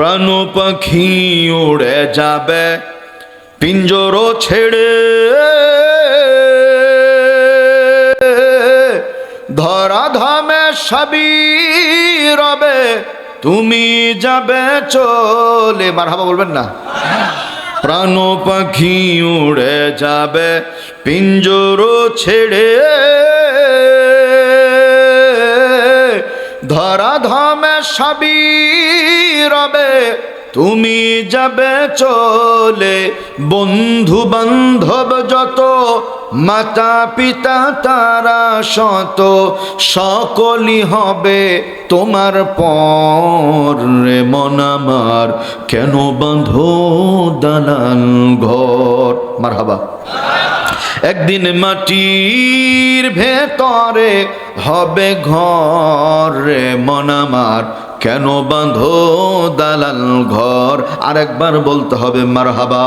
প্রাণ পাখি উড়ে যাবে পিঞ্জর ছেড়ে। ধরা ধামে সবই রবে, তুমি যাবে চলে। মারহাবা বলবেন না। প্রাণ পাখি উড়ে যাবে পিঞ্জর ছেড়ে। ধরা ধমে সবই রবে, তুমি যাবে চলে। বন্ধু বান্ধব যত মাতা পিতা তারা শত, সকলই হবে তোমার পর। রে মন আমার, কেন বাঁধো দালাল ঘর? মার মারহাবা। একদিন মাটির ভেতরে হবে ঘর রে মন আমার। কেন বাঁধো দালাল ঘর? আরেকবার বলতে হবে মারহাবা।